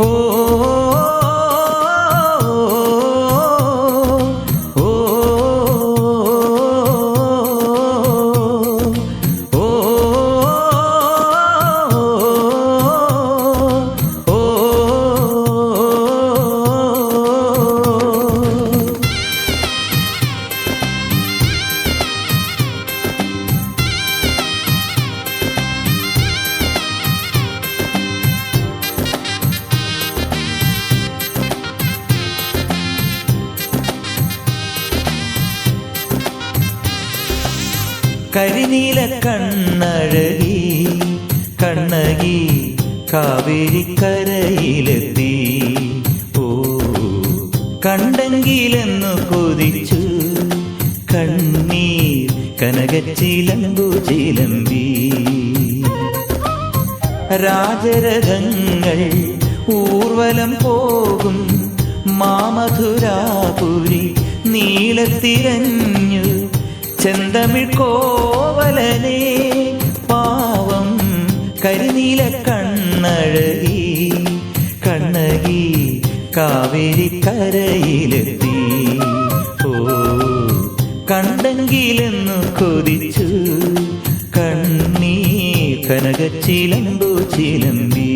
ഓ കരിനീല കണ്ണഴകി കണ്ണകി കാവേരിക്കരയിലെത്തി. ഓ കണ്ടെങ്കിലെന്നു കൊതിച്ചു. കണ്ണീർ കനകച്ചിലമ്പു ചിലമ്പി. രാജരഥങ്ങൾ ഊർവലം പോകും. മാമധുരാപുരി നീളത്തിരഞ്ഞു ചെന്തമിഴ് കോവലനെ പാവം കരിനീല കണ്ണഴകി കണ്ണകി കാവേരി കരയിലെത്തി. ഓ കണ്ടെങ്കിലെന്നു കൊതിച്ചു കണ്ണീ കനകച്ചിലമ്പു ചിലമ്പി.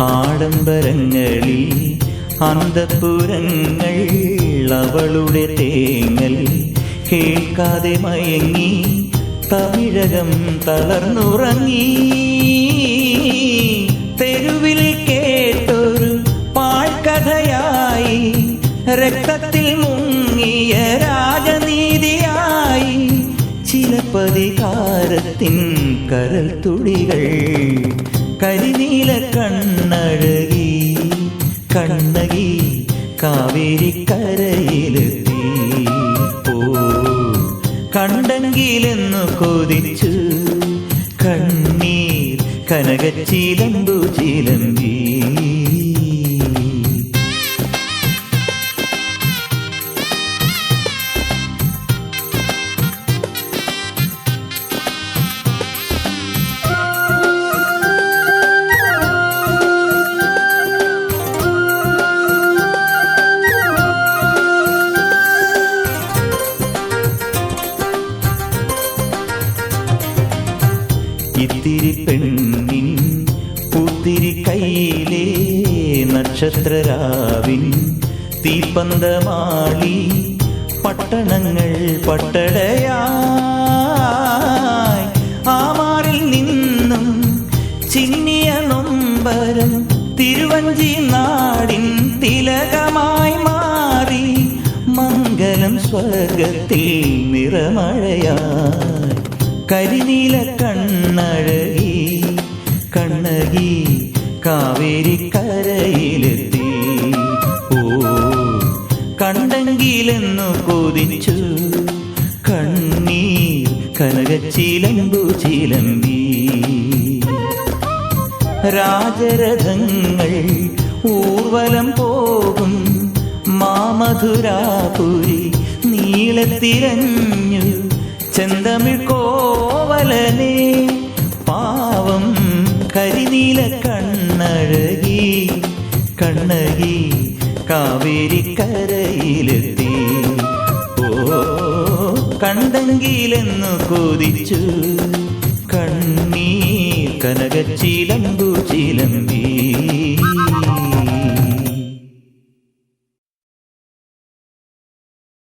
ആഡംബരങ്ങളിൽ അന്തപുരങ്ങൾ അവളുടെ തേങ്ങൽ കേൾക്കാതെ മയങ്ങി തമിഴകം തളർന്നുറങ്ങി. തെരുവിൽ കേട്ടൊരു പാഴ്കഥയായി രക്തത്തിൽ മുങ്ങിയ രാജനീതിയായി ചിലപ്പതികാരത്തിൻ കരൽ തുടികൾ കരിനീല കണ്ണഴകി കണ്ണകി കാവേരി കരയിലെത്തി പോ കണ്ടെങ്കിലെന്നു കൊതിച്ചു കണ്ണീർ കനകച്ചിലമ്പു ചിലമ്പി പെണ്ണിൻ പുത്തിരി കയ്യിലെ നക്ഷത്രരാവിൻ തീപ്പന്തമാളി പട്ടണങ്ങൾ പട്ടടയായി. ആമാറിൽ നിന്നും ചിന്നിയ നൊമ്പരം തിരുവഞ്ചി നാടിൻ തിലകമായി മാറി മംഗലം സ്വർഗത്തിൽ നിറമഴയായി. കരിനീല കണ്ണഴകി കണ്ണകി കാവേരി കരയിലെത്തി. ഓ കണ്ടെങ്കിലെന്നു കൊതിച്ചു കണ്ണീർ കനകച്ചിലമ്പു ചിലമ്പി. രാജരഥങ്ങൾ ഊർവലം പോകും മാമധുരാപുരി നീളത്തിരഞ്ഞു ചെന്തമിഴ് കോവലനെ പാവം കരിനീല കണ്ണഴകി കണ്ണകി കാവേരി കരയിലെത്തി ഓ കണ്ടെങ്കിലെന്നു കൊതിച്ചു. കണ്ണീർ കനകച്ചിലമ്പു ചിലമ്പി.